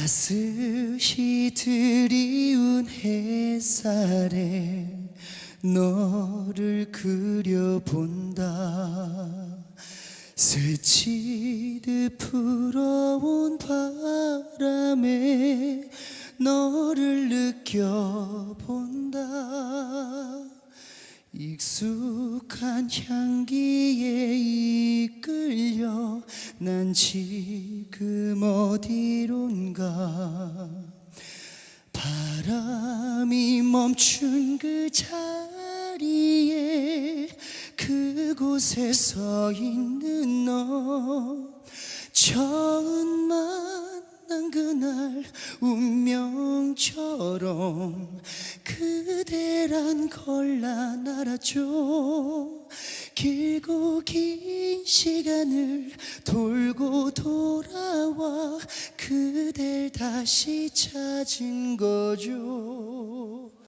따스히 드리운 햇살에 너를 그려본다. 스치듯 불어온 바람에 너를 느껴본다. 익숙한 향기에 난 지금 어디론가? 바람이 멈춘 그 자리에 그곳에 서 있는 너. 처음 만난 그날 운명처럼 그대란 걸난 알았죠 길고 긴 시간을 돌고 돌아와 그댈 다시 찾은 거죠